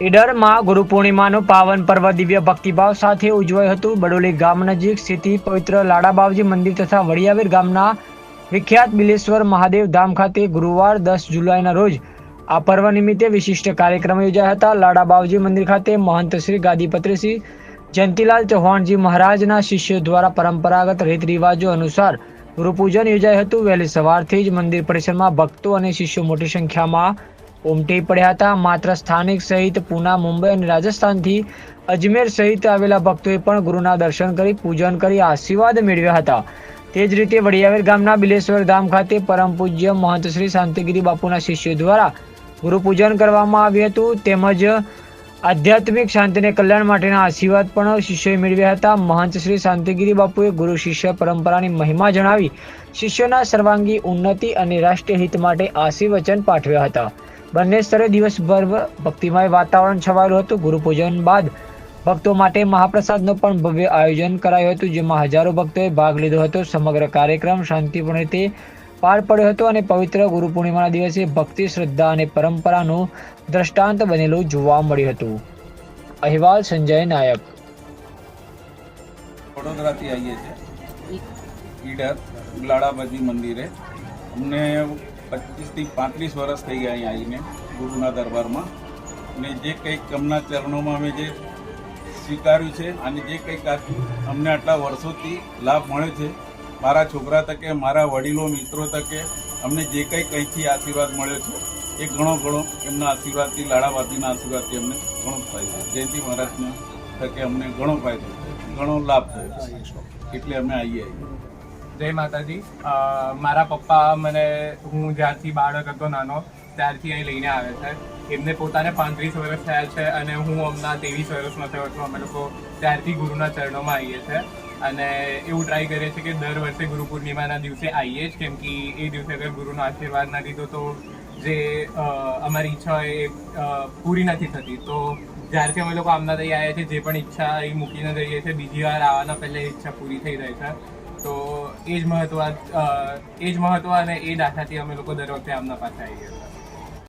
ઈડરમાં ગુરુ પૂર્ણિમાનું પાવન પર્વ દિવ્ય ભક્તિભાવ સાથે ઉજવાયું હતું. બડોલી ગામ નજીક સ્થિત પવિત્ર લાડાબાવજી મંદિર તથા વડિયાવીર ગામના વિખ્યાત બિલેશ્વર મહાદેવ ધામ ખાતે ગુરુવાર દસ જુલાઈના રોજ આ પર્વ નિમિત્તે વિશિષ્ટ કાર્યક્રમ યોજાયા હતા. લાડાબાવજી મંદિર ખાતે મહંત શ્રી ગાદીપત્રી શ્રી જયંતિલાલ ચૌહાણજી મહારાજના શિષ્યો દ્વારા પરંપરાગત રીત રિવાજો અનુસાર ગુરુપૂજન યોજાયું હતું. વહેલી સવારથી જ મંદિર પરિસરમાં ભક્તો અને શિષ્યો મોટી સંખ્યામાં ઉમટી પડ્યા હતા. માત્ર સ્થાનિક સહિત પૂના, મુંબઈ અને રાજસ્થાનથી અજમેર સહિત આવેલા ભક્તોએ પણ ગુરુના દર્શન કરી, પૂજન કરી, આશીર્વાદ મેળવ્યા હતા. તે જ રીતે વડિયાવેર ગામના બિલેશ્વર ધામ ખાતે પરમ પૂજ્ય મહંત શ્રી શાંતિગીરી બાપુના શિષ્યો દ્વારા ગુરુ પૂજન કરવામાં આવ્યું હતું. તેમજ આધ્યાત્મિક શાંતિને કલ્યાણ માટેના આશીર્વાદ પણ શિષ્યોએ મેળવ્યા હતા. મહંત શ્રી શાંતિગીરી બાપુએ ગુરુ શિષ્ય પરંપરાની મહિમા જણાવી શિષ્યોના સર્વાંગી ઉન્નતિ અને રાષ્ટ્રીય હિત માટે આશીર્વચન પાઠવ્યા હતા. બંને સ્તરે દિવસભર ભક્તિમય વાતાવરણ છવાયેલું હતું. ગુરુપૂજન બાદ ભક્તો માટે મહાપ્રસાદનું પણ ભવ્ય આયોજન કરાયું હતું, જેમાં હજારો ભક્તોએ ભાગ લીધો હતો. સમગ્ર કાર્યક્રમ શાંતિપૂર્ણ રીતે પાર પડ્યો હતો અને પવિત્ર ગુરુ પૂર્ણિમાના દિવસે ભક્તિ, શ્રદ્ધા અને પરંપરાનું દ્રષ્ટાંત બનેલું જોવા મળ્યું હતું. અહેવાલ સંજય નાયક. વડોદરાથી આવીએ છીએ. ઈડર લાડાબાજી મંદિરે. અમને પચીસથી પાંત્રીસ વર્ષ થઈ ગયા અહીંયા આવીને ગુરુના દરબારમાં. અને જે કંઈક અમના ચરણોમાં અમે જે સ્વીકાર્યું છે અને જે કંઈક અમને આટલા વર્ષોથી લાભ મળે છે, મારા છોકરા તકે, મારા વડીલો, મિત્રો તકે અમને જે કંઈ કંઈથી આશીર્વાદ મળ્યો છે, એ ઘણો ઘણો એમના આશીર્વાદથી લાડાવાદીના આશીર્વાદથી અમને ઘણો ફાયદો જયંતિ મહારાજના તકે અમને ઘણો ફાયદો ઘણો લાભ થયો. એટલે અમે આવીએ. જય માતાજી. મારા પપ્પા મને, હું જ્યારથી બાળક હતો નાનો, ત્યારથી અહીં લઈને આવે છે. એમને પોતાને પાંત્રીસ વર્ષ થયા છે અને હું હમણાં ત્રેવીસ વર્ષનો થયો છું. અમે લોકો ત્યારથી ગુરુના ચરણોમાં આવીએ છીએ અને એવું ટ્રાય કરીએ છીએ કે દર વર્ષે ગુરુ પૂર્ણિમાના દિવસે આવીએ જ. કેમ કે એ દિવસે અગર ગુરુનો આશીર્વાદ ના લીધો તો જે અમારી ઈચ્છા હોય એ પૂરી નથી થતી. તો જ્યારથી અમે લોકો આમના થઈ આવ્યા છીએ, જે પણ ઈચ્છા એ મૂકીને જઈએ છીએ, બીજી વાર આવવાના પહેલાં ઈચ્છા પૂરી થઈ જાય છે. તો એ જ મહત્વ એ જ મહત્વ અને એ દાખલાથી અમે લોકો દર વખતે આમના પાસે આવીએ. છીએ